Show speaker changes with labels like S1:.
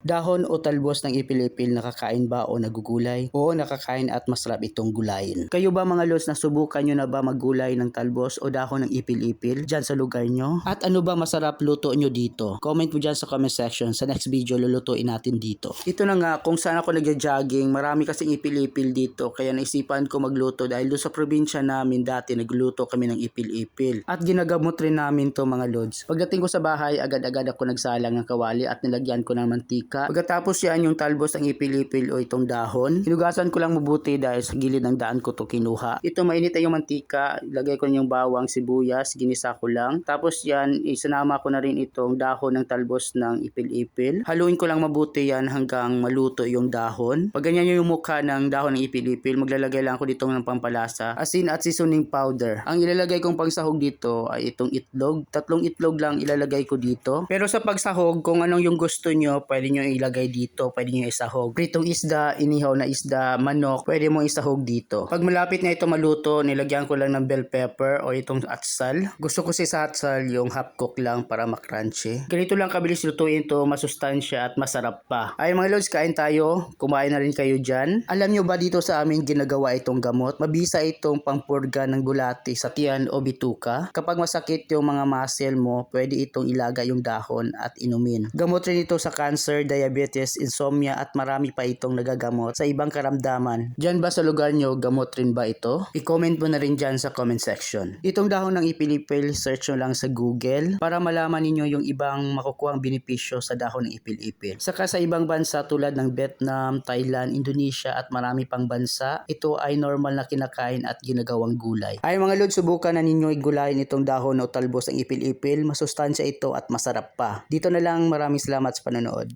S1: Dahon o talbos ng ipilipil nakakain ba o nagugulay? Oo, nakakain at masarap itong gulayin. Kayo ba mga lods, nasubukan nyo na ba maggulay ng talbos o dahon ng ipil-ipil dyan sa lugar nyo? At ano ba masarap luto nyo dito? Comment mo dyan sa comment section. Sa next video, lulutuin natin dito. Ito na nga, kung saan ako nagja-jogging, marami kasing ipil-ipil dito. Kaya naisipan ko magluto dahil doon sa probinsya namin dati, nagluto kami ng ipil-ipil. At ginagamot rin namin to mga lods. Pagdating ko sa bahay, agad-agad ako nagsalang ng kawali at nilagyan ko ng mantika. Pagkatapos yan yung talbos ng ipil-ipil o itong dahon, hinugasan ko lang mabuti dahil sa gilid ng daan ko to kinuha. Ito mainit na yung mantika, ilagay ko yung bawang, sibuyas, ginisa ko lang. Tapos yan, isinama ko na rin itong dahon ng talbos ng ipil-ipil. Haluin ko lang mabuti yan hanggang maluto yung dahon. Pag ganyan yung mukha ng dahon ng ipil-ipil, maglalagay lang ako dito ng pampalasa, asin at seasoning powder. Ang ilalagay kong pangsahog dito ay itong itlog. Tatlong itlog lang ilalagay ko dito. Pero sa pagsahog, kung anong yung gusto nyo, pwede nyo ilagay dito, pwede nyo isahog. Pritong isda, inihaw na isda, manok, pwede mo isahog dito. Pag malapit na ito maluto, nilagyan ko lang ng bell pepper o itong atsal. Gusto ko si sa atsal yung half cook lang para makrunchy. Ganito lang kabilis lutuin to, masustansya at masarap pa. Ay mga lods, kain tayo. Kumain na rin kayo dyan. Alam nyo ba dito sa amin ginagawa itong gamot? Mabisa itong pangpurga ng bulati sa tiyan o bituka. Kapag masakit yung mga muscle mo, pwede itong ilagay yung dahon at inumin. Gamot rin ito sa cancer, diabetes, insomnia at marami pa itong nagagamot sa ibang karamdaman. Diyan ba sa lugar nyo, gamot rin ba ito? I-comment mo na rin dyan sa comment section. Itong dahon ng ipilipil, search nyo lang sa Google para malaman ninyo yung ibang makukuhang benepisyo sa dahon ng ipil-ipil. Saka sa ibang bansa tulad ng Vietnam, Thailand, Indonesia at marami pang bansa, ito ay normal na kinakain at ginagawang gulay. Ay mga lod, subukan na ninyo igulayin itong dahon o talbos ng ipil-ipil. Masustansya ito at masarap pa. Dito na lang, maraming salamat sa panonood.